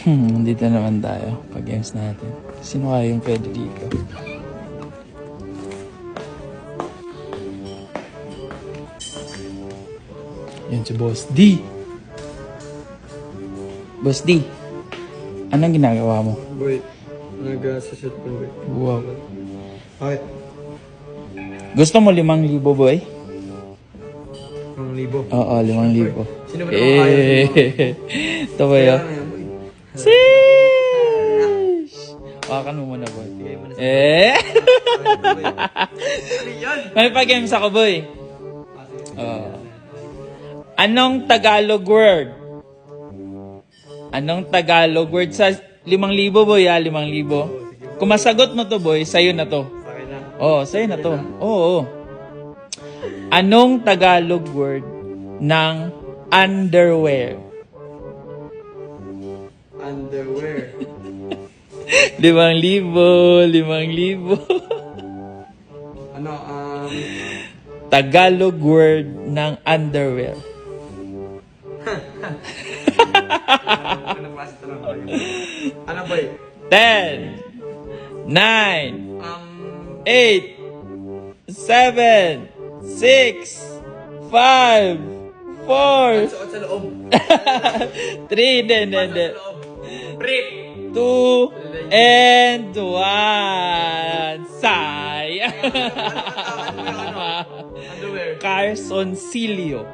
Hmm, dito naman tayo. Pag-games natin. Sino kaya yung pwede dito? Yan si Boss D. Boss D, anong ginagawa mo? Boy, nag-sashoot po boy. Wow. Bakit? Gusto mo limang libo, boy? Ang libo. Oo, limang libo. Sino ba naman kaya? Eh, ito ba yun? Sheesh! Wakan mo muna, boy. Eh! May pag-games ako, boy. Ah. Oo. Anong Tagalog word? Anong Tagalog word sa limang libo, boy, ah? Limang libo. Kung masagot mo to, boy, sa'yo na to. Oo, sa'yo na to. Oo. Anong Tagalog word ng underwear? Underwear. limang libo, limang libo. Ano, um... Tagalog word ng underwear. Ano? Ano boy? 10, 9, Um... 8, 7, 6, 5, 4, Suot sa loob. 3, hindi, hindi, hindi. Sa loob. Brief. 2, and 1. Sayang. Underwear. Carson Silio.